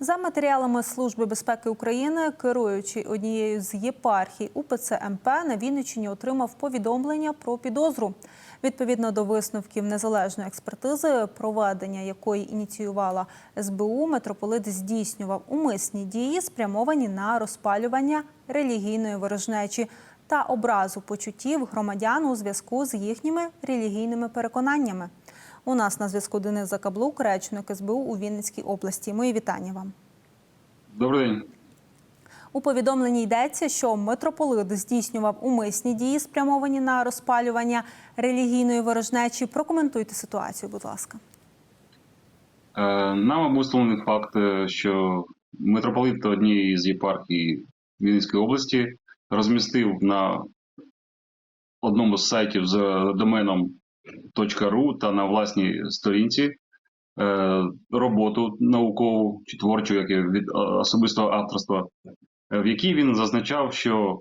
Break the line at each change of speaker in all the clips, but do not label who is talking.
За матеріалами Служби безпеки України, керуючий однією з єпархій УПЦ МП на Вінниччині отримав повідомлення про підозру. Відповідно до висновків незалежної експертизи, проведення якої ініціювала СБУ, митрополит здійснював умисні дії, спрямовані на розпалювання релігійної ворожнечі та образу почуттів громадян у зв'язку з їхніми релігійними переконаннями. У нас на зв'язку Денис Закаблук, речник СБУ у Вінницькій області. Мої вітання вам.
Добрий день.
У повідомленні йдеться, що митрополит здійснював умисні дії, спрямовані на розпалювання релігійної ворожнечі. Прокоментуйте ситуацію, будь ласка.
Е, Нам обусловлений факт, е, що митрополит однієї з єпархій Вінницької області розмістив на одному з сайтів з доменом та на власній сторінці е, роботу наукову чи творчу, як від особистого авторства, е, в якій він зазначав, що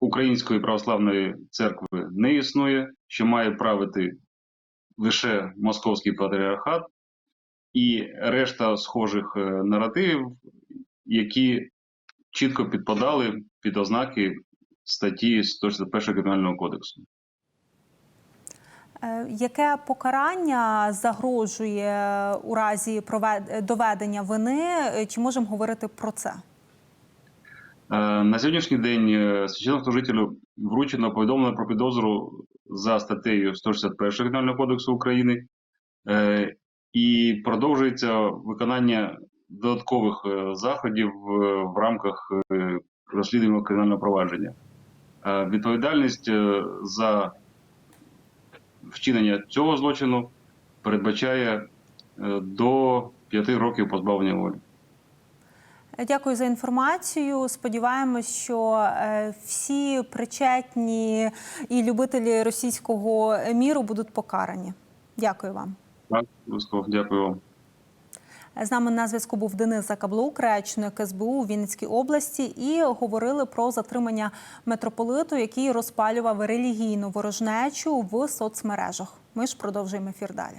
Української православної церкви не існує, що має правити лише московський патріархат, і решта схожих е, наративів, які чітко підпадали під ознаки статті 161 Кримінального кодексу.
Е, Яке покарання загрожує у разі доведення вини? Е, Чи можемо говорити про це?
Е, На сьогоднішній день е, священнослужителю вручено повідомлення про підозру за статтею 161 Кримінального кодексу України е, і продовжується виконання додаткових е, заходів е, в рамках е, розслідування кримінального провадження. Е, Відповідальність е, за вчинення цього злочину передбачає е, до 5 років позбавлення волі.
Дякую за інформацію. Сподіваємось, що е, всі причетні і любителі російського міру будуть покарані. Дякую вам.
Так. Дякую вам.
З нами на зв'язку був Денис Закаблук, речник СБУ у Вінницькій області, і говорили про затримання митрополиту, який розпалював релігійну ворожнечу в соцмережах. Ми ж продовжуємо ефір далі.